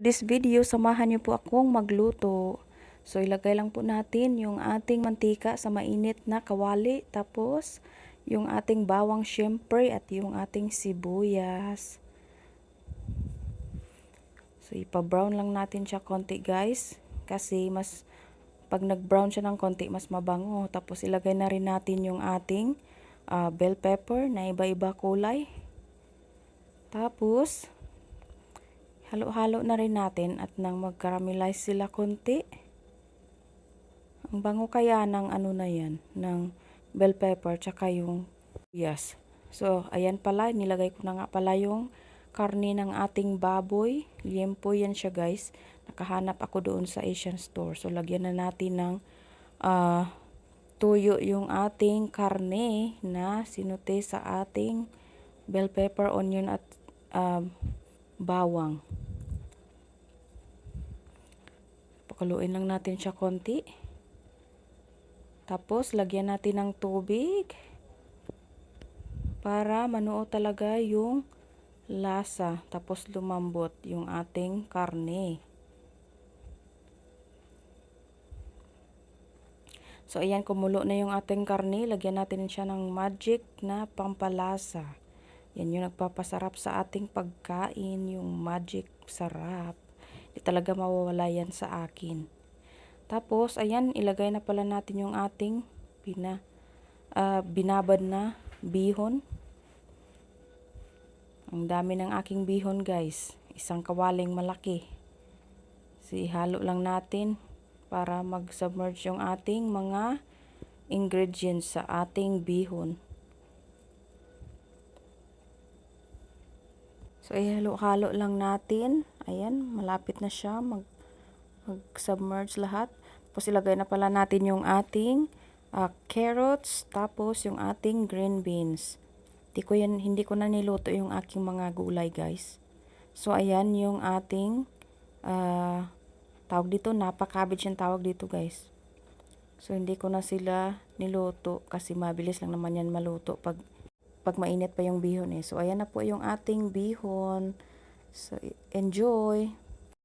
This video, samahan niyo po akong magluto. So, ilagay lang po natin yung ating mantika sa mainit na kawali. Tapos, yung ating bawang syempre at yung ating sibuyas. So, ipa-brown lang natin siya konti guys. Kasi mas, pag nag-brown siya ng konti, mas mabango. Tapos, ilagay na rin natin yung ating ah, bell pepper na iba-iba kulay. Tapos, halo-halo na rin natin at nang mag-caramelize sila konti. Ang bango kaya ng ano na yan, ng bell pepper tsaka yung yes. So, ayan pala, nilagay ko na nga pala yung karne ng ating baboy. Liempo yan siya guys. Nakahanap ako doon sa Asian store. So, lagyan na natin ng ah, tuyo yung ating karne na sinute sa ating bell pepper, onion at ah, bawang. Pakuluin lang natin siya konti. Tapos, lagyan natin ng tubig para manuo talaga yung lasa. Tapos, lumambot yung ating karne. So, ayan, kumulo na yung ating karne. Lagyan natin siya ng magic na pampalasa. Yan yung nagpapasarap sa ating pagkain, yung magic sarap. Di talaga mawawala yan sa akin. Tapos, ayan, ilagay na pala natin yung ating pina, ah, binabad na bihon. Ang dami ng aking bihon, guys. Isang kawaling malaki. Si halo lang natin para mag-submerge yung ating mga ingredients sa ating bihon. So, ihalo-halo lang natin. Ayan, malapit na siya mag mag-submerge lahat. Tapos ilagay na pala natin yung ating ah, carrots, tapos yung ating green beans. Hindi ko, yan, hindi ko na niluto yung aking mga gulay, guys. So, ayan yung ating ah, tawag dito, napa-cabbage yung tawag dito, guys. So, hindi ko na sila niluto kasi mabilis lang naman yan maluto pag pag mainit pa yung bihon eh. So, ayan na po yung ating bihon. So, enjoy!